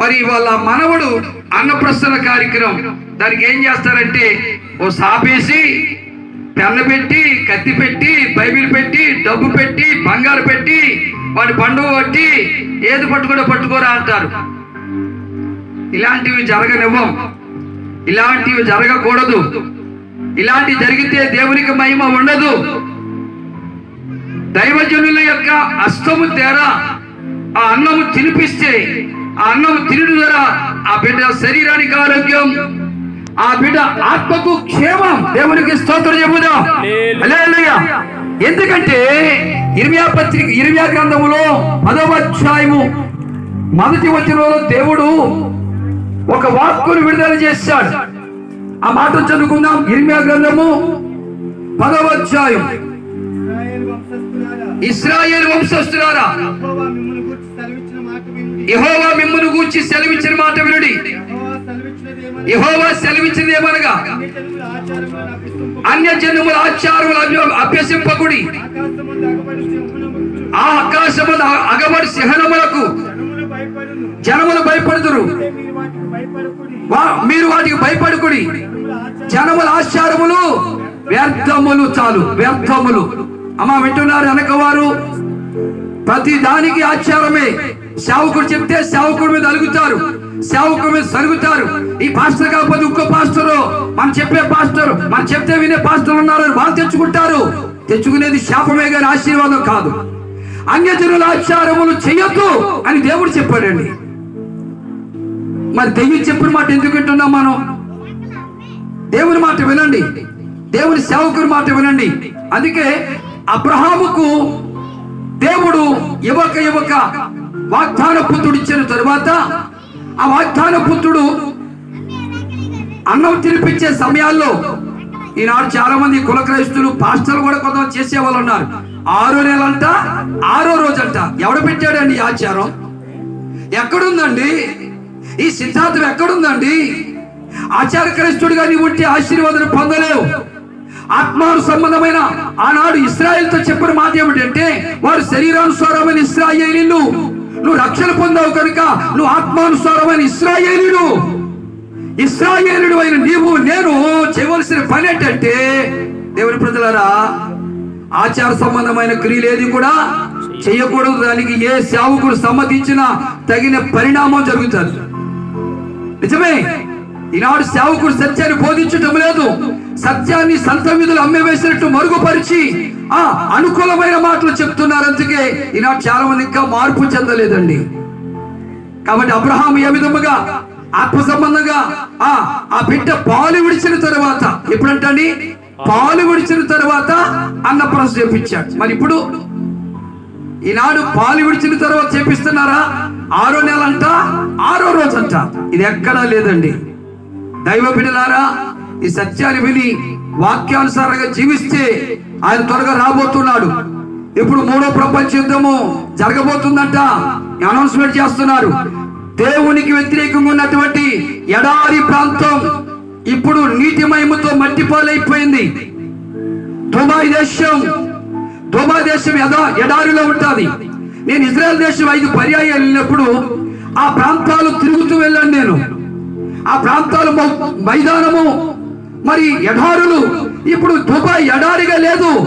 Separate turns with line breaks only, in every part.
మరి వాళ్ళ మనవడు అన్నప్రసన్న కార్యక్రమం. దానికి ఏం చేస్తారంటే ఓ సాపేసి పెన్ను పెట్టి కత్తి పెట్టి బైబిల్ పెట్టి డబ్బు పెట్టి బంగారు పెట్టి వాడి పండుగ కొట్టి ఏది పట్టుకుంటే పట్టుకోరా అంటారు. ఇలాంటివి జరగనివ్వం. ఇలాంటివి జరగకూడదు. ఇలాంటి జరిగితే దేవునికి మహిమ ఉండదు. దైవజనుల యొక్క అస్తము తేరా. ఆ అన్నము తినిపిస్తే ఆ అన్నము తినడం ద్వారా ఆ బిడ్డ శరీరానికి ఆరోగ్యం ఆ బిడ్డ ఆత్మకు క్షేమం. దేవునికి స్తోత్రం చెబుదాం. హల్లెలూయా. ఎందుకంటే ఇర్మియా పత్రిక ఇర్మియా గ్రంథములో పదవ అధ్యాయము మొదటి వచనంలో దేవుడు ఒక వాక్కును విడుదల చేశాడు. ఆ మాట చదువుకుందాం. ఇర్మియా గ్రంథము పదవ అధ్యాయం. ఇస్రాయేల్ వంశస్థులారా?
యెహోవా మిమ్మును గూర్చి సెలవిచ్చిన మాట వినుడి.
యెహోవా సెలవిచ్చినది ఏమనగా?
అన్య
జన్ముల అభ్య- అభ్యసింపకుడి. ఆ ఆకాశము అగబడి సిహనములకు
జనములు అయితే మీరు వాటికి భయపడకుడి.
వా- మీరు వాటికి భయపడుకుడి.
జనముల ఆచారములు
జనముల ఆచారములు వ్యర్థములు చాలు వ్యర్థములు. అమ్మా వింటున్నారు వెనకవారు? ప్రతి దానికి ఆచారమే. సేవకుడు చెప్తే సేవకుడి మీద అలుగుతారు. సేవకుడి మీద సరుగుతారు. ఈ పాస్టర్ కాకపోతే ఇంకో పాస్టరు. మనం చెప్పే పాస్టర్. మనం చెప్తే వినే పాస్టర్ ఉన్నారు అని వాళ్ళు తెచ్చుకుంటారు. తెచ్చుకునేది శాపమే కానీ ఆశీర్వాదం కాదు. అన్యజనుల ఆచారములు చెయ్యొద్దు అని దేవుడు చెప్పాడండి. మరి దెయ్యం చెప్పిన మాట ఎందుకు వింటున్నాం మనం? దేవుని మాట వినండి. దేవుని సేవకుని మాట వినండి. అందుకే అబ్రహాముకు దేవుడు యువక యువక వాగ్దాన పుత్రుడు ఇచ్చిన తరువాత ఆ వాగ్దాన పుత్రుడు అన్నం తినిపించే సమయాల్లో ఈనాడు చాలా మంది కుల క్రైస్తులు పాస్టర్లు కూడా కొంతమంది చేసే వాళ్ళు ఉన్నారు. ఆరో నెలంట ఆరో రోజంట. ఎవడు పెట్టాడండి ఆచారం? ఎక్కడుందండి? ఈ సిద్ధాంతం ఎక్కడుందండి? ఆచార క్రైస్తుడిగా నీవు ఉంటే ఆశీర్వాదం పొందలేవు. ఆత్మాను సంబంధమైన ఆనాడు ఇస్రాయల్తో చెప్పిన మాట ఏమిటంటే వారు శరీరానుసారమైన ఇస్రాయేలీలు నువ్వు రక్షణ పొందావు కనుక నువ్వు ఆత్మానుసారమైన ఇస్రాయేలుడు. ఇస్రాయేలుడు అయిన నీవు నేను చేయవలసిన పని ఏంటంటే దేవుని ప్రజలారా ఆచార సంబంధమైన క్రియలేది కూడా చేయకూడదు. దానికి ఏ సేవకుడు సమ్మతించినా తగిన పరిణామం జరుగుతుంది. నిజమే? ఈనాడు సేవకుడు సత్యాన్ని బోధించటం లేదు. సత్యాన్ని సంత విధులు అమ్మివేసినట్టు మరుగుపరిచి ఆ అనుకూలమైన మాటలు చెప్తున్నారు అందుకే ఈనాడు చాలా మంది ఇంకా మార్పు చెందలేదండి. కాబట్టి అబ్రహాం ఏ విధముగా ఆత్మ సంబంధంగా ఆ ఆ బిడ్డ పాలు విడిచిన తర్వాత ఎప్పుడంటండి? పాలు విడిచిన తర్వాత అన్నప్రాసం చేపించాడు. మరి ఇప్పుడు ఈనాడు పాలు విడిచిన తర్వాత చేపిస్తున్నారా? ఆరో నెల అంట ఆరో రోజు అంట ఇది ఎక్కడా లేదండి. దైవ బిడ్డలారా ఈ సత్యాన్ని విని వాక్యానుసారంగా జీవిస్తే ఆయన త్వరగా రాబోతున్నాడు. ఇప్పుడు మూడో ప్రపంచ యుద్ధము జరగబోతుందంట. అనౌన్స్మెంట్ చేస్తున్నారు. దేవునికి వ్యతిరేకంగా ఉన్నటువంటి ఎడారి ప్రాంతం ఇప్పుడు నీటి మహిమతో మట్టిపాలైపోయింది దుబాయ్ దేశం దుబాయ్ దేశం ఎదా ఎడారిలో ఉంటుంది. నేను ఇజ్రాయెల్ దేశం ఐదు పర్యాయాలు వెళ్ళినప్పుడు ఆ ప్రాంతాలు తిరుగుతూ వెళ్ళాను నేను. ఆ ప్రాంతాలు మైదానము. మరి ఎడారులు ఇప్పుడు దుబాయ్ ఎడారిగా లేదు.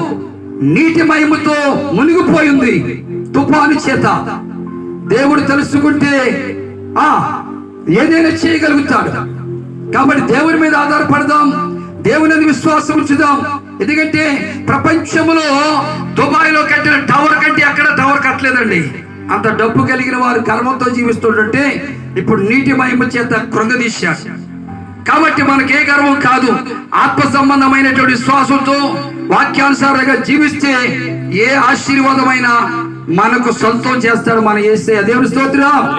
నీటి మయముతో మునిగిపోయింది తుఫాను చేత. దేవుడు తెలుసుకుంటే ఆ ఏదైనా చేయగలుగుతాడు. కాబట్టి దేవుని మీద ఆధారపడదాం. దేవుని మీద విశ్వాసం ఉంచుదాం. ఎందుకంటే ప్రపంచంలో దుబాయ్లో కట్టిన టవర్ కంటే అక్కడ టవర్ కట్టలేదండి. అంత డబ్బు కలిగిన వారు కర్మంతో జీవిస్తుంటే ఇప్పుడు నీటి మహిమ చేత కృంగదీశారు. కాబట్టి మనకే గర్వం కాదు. ఆత్మ సంబంధమైనటువంటి విశ్వాసంతో వాక్యానుసారంగా జీవిస్తే ఏ ఆశీర్వాదమైనా మనకు సొంతం చేస్తాడు మన ఏసే దేవుని స్తోత్రం.